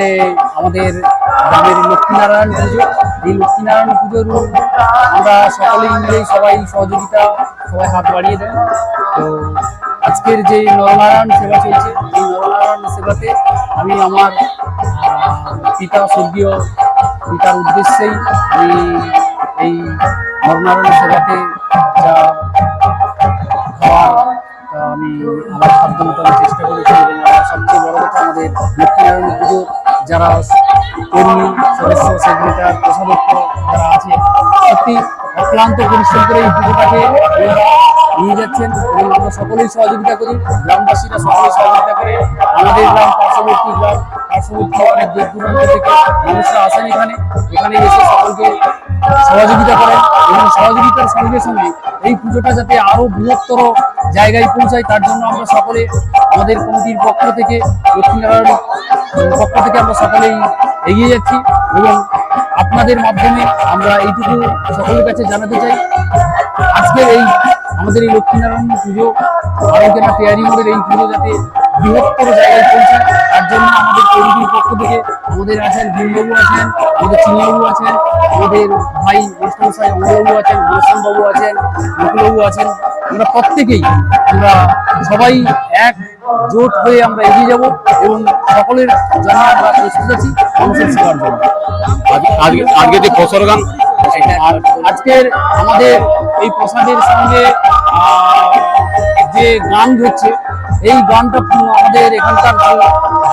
এখানে আমাদের গ্রামের লক্ষ্মীনারায়ণ পুজো। এই লক্ষ্মীনারায়ণ পুজোর আমরা সকলে মিলেই সবাই সহযোগিতা, সবাই হাত বাড়িয়ে দেন তো আজকের যে নরনারায়ণ সেবা চলছে, এই নরনারায়ণ সেবাতে আমি আমার পিতা স্বর্গীয় পিতার উদ্দেশ্যেই আমি এই নরনারায়ণ সেবাতে যা খাওয়ার আমি আমার সাধ্য চেষ্টা করেছি। এবং সবচেয়ে বড় কথা, আমাদের লক্ষ্মীনারায়ণ পুজো যারা কর্মী সদস্য, সেক্রেটার কোষাধ্যক্ষ যারা আছে, সত্যি অক্লান্ত পরিশ্রম করে এই পুজোটাকে নিয়ে যাচ্ছেন। এবং আমরা সকলেই সহযোগিতা করি। গ্রামবাসীরা সকলেই সহযোগিতা করে। আমাদের গ্রাম পার্শ্ববর্তী গ্রাম, পার্শ্ববর্তী অনেক দূর দূরান্ত থেকে মানুষরা আসেন এখানে। এখানে এসে সকলকে সহযোগিতা করেন এবং সহযোগিতার সঙ্গে সঙ্গে এই পুজোটা যাতে আরও বৃহত্তর জায়গায় পৌঁছায়, তার জন্য আমরা সকলে আমাদের কমিটির পক্ষ থেকে লক্ষ্মীনারায়ণ পক্ষ থেকে আমরা সকলেই এগিয়ে যাচ্ছি এবং আপনাদের মাধ্যমে আমরা এইটুকু সকলের কাছে জানাতে চাই। আজকের এই আমাদের এই লক্ষ্মীনারায়ণ পুজো আরোগ্যনা পেয়ারি মোড়ের এই পুজো যাতে বৃহত্তর জায়গায় পৌঁছায় তার জন্য আমাদের কমিটির পক্ষ থেকে আমাদের আছেন ভীমবাবু আছেন আমাদের চিনিবাবু আছেন আমাদের ভাই মাস্টারমশাই অমলবাবু আছেন বাবু আছেন নকুলবাবু আছেন। আমরা প্রত্যেকেই আমরা সবাই এক জোট হয়ে আমরা এগিয়ে যাব এবং সকলের জন্য আমরা প্রস্তুত আছি মানুষের সেবার জন্য। আজ- আজকে যে গান আজকের আমাদের এই প্রসাদের সঙ্গে যে গান হচ্ছে এই গানটা আমাদের এখানকার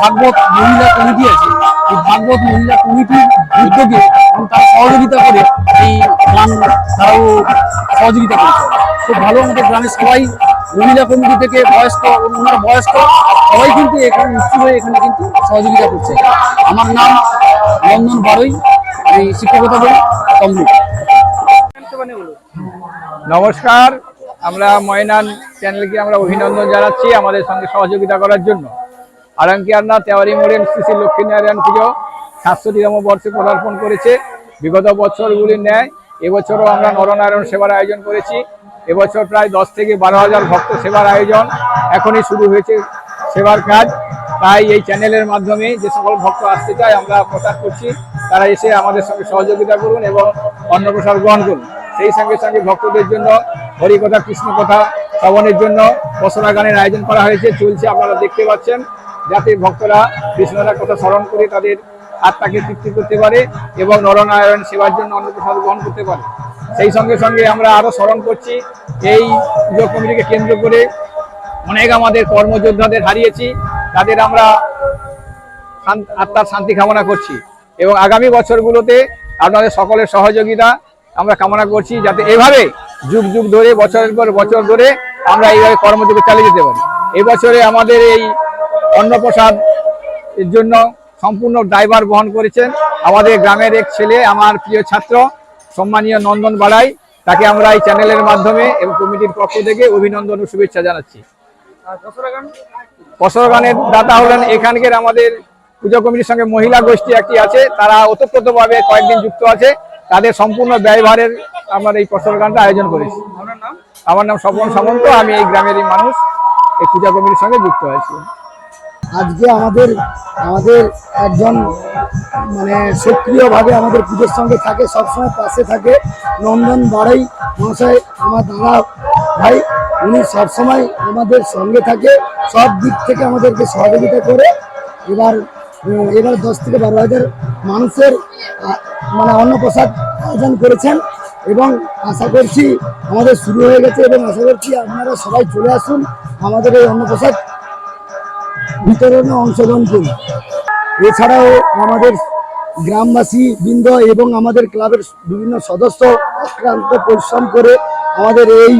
ভাগবত মহিলা কমিটি আছে, এই ভাগবত মহিলা কমিটির উদ্যোগে এবং তারা সহযোগিতা করে এই গান তারাও সহযোগিতা করছে। খুব ভালো আমাদের গ্রামের সবাই মহিলা কমিটি থেকে বয়স্ক ওনারা বয়স্ক সবাই কিন্তু এখানে উৎসব হয়ে এখানে কিন্তু সহযোগিতা করছে। আমার নাম নন্দন বারই, আমি শিক্ষকতা করি কমপ্লিট নমস্কার। আমরা ময়নান চ্যানেলকে আমরা অভিনন্দন জানাচ্ছি আমাদের সঙ্গে সহযোগিতা করার জন্য। আরাঙ্কিয়ান্না তেওয়ারি শ্রী শ্রী লক্ষ্মীনারায়ণ পুজো সাতষট্টিতম বর্ষে পদার্পণ করেছে। বিগত বছরগুলির ন্যায়, এবছরও আমরা নরনারায়ণ সেবার আয়োজন করেছি। এবছর প্রায় দশ থেকে বারো হাজার ভক্ত সেবার আয়োজন এখনই শুরু হয়েছে সেবার কাজ। তাই এই চ্যানেলের মাধ্যমে যে সকল ভক্ত আসতে চায়, আমরা প্রচার করছি। তারা এসে আমাদের সঙ্গে সহযোগিতা করুন এবং অন্নপ্রসার গ্রহণ করুন। সেই সঙ্গে সঙ্গে ভক্তদের জন্য হরিকথা কৃষ্ণ কথা শ্রবণের জন্য বসরা গানের আয়োজন করা হয়েছে। চলছে, আপনারা দেখতে পাচ্ছেন। যাতে ভক্তরা কৃষ্ণদার কথা স্মরণ করে তাদের আত্মাকে তৃপ্তি করতে পারে এবং নরনারায়ণ সেবার জন্য অন্নপ্রসাদ গ্রহণ করতে পারে। সেই সঙ্গে সঙ্গে আমরা আরও স্মরণ করছি, এই পুজো কমিটিকে কেন্দ্র করে অনেক আমাদের কর্মযোদ্ধাদের হারিয়েছি। তাদের আমরা আত্মার শান্তি কামনা করছি এবং আগামী বছরগুলোতে আপনাদের সকলের সহযোগিতা আমরা কামনা করছি। যাতে এভাবে যুগ যুগ ধরে, বছরের পর বছর ধরে আমরা এইভাবে কর্মযোগে চালিয়ে যেতে পারি। এবছরে আমাদের এই অন্নপ্রসাদ এর জন্য সম্পূর্ণ ড্রাইভার বহন করেছেন। আমাদের গ্রামের এক ছেলে, আমার প্রিয় ছাত্র, সম্মানীয় নন্দন বাড়াই, তাকে আমরা এই চ্যানেলের মাধ্যমে এবং কমিটির পক্ষ থেকে অভিনন্দন ও শুভেচ্ছা জানাচ্ছি। গানের দাতা হলেন এখানকার আমাদের পুজো কমিটির সঙ্গে মহিলা গোষ্ঠী একটি আছে, তারা ওতপ্রোতভাবে কয়েকদিন যুক্ত আছে। তাদের সম্পূর্ণ ব্যয়ভারের আমরা এই গানটা আয়োজন করেছি। আমার নাম স্বপন সামন্ত আমি এই গ্রামেরই মানুষ এই পূজা কমিটির সঙ্গে যুক্ত হয়েছি আজকে আমাদের আমাদের একজন মানে সক্রিয়ভাবে আমাদের পুজোর সঙ্গে থাকে সবসময় পাশে থাকে নন্দন বাড়াই মহাশয় আমার দাদা ভাই উনি সবসময় আমাদের সঙ্গে থাকে সব দিক থেকে আমাদেরকে সহযোগিতা করে। এবার এবার দশ থেকে বারো হাজার মানুষের মানে অন্নপ্রসাদ আয়োজন করেছেন এবং আশা করছি আমাদের শুরু হয়ে গেছে এবং আশা করছি আপনারা সবাই চলে আসুন আমাদের এই অন্নপ্রসাদ বিতরণে অংশগ্রহণ করি এছাড়াও আমাদের গ্রামবাসী বৃন্দ এবং আমাদের ক্লাবের বিভিন্ন সদস্য অক্লান্ত পরিশ্রম করে আমাদের এই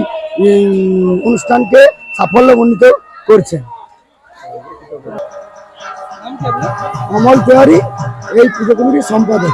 অনুষ্ঠানকে সাফল্যমণ্ডিত করছেন। অমল তেওয়ারি, এই পুজো কমিটির সম্পাদক।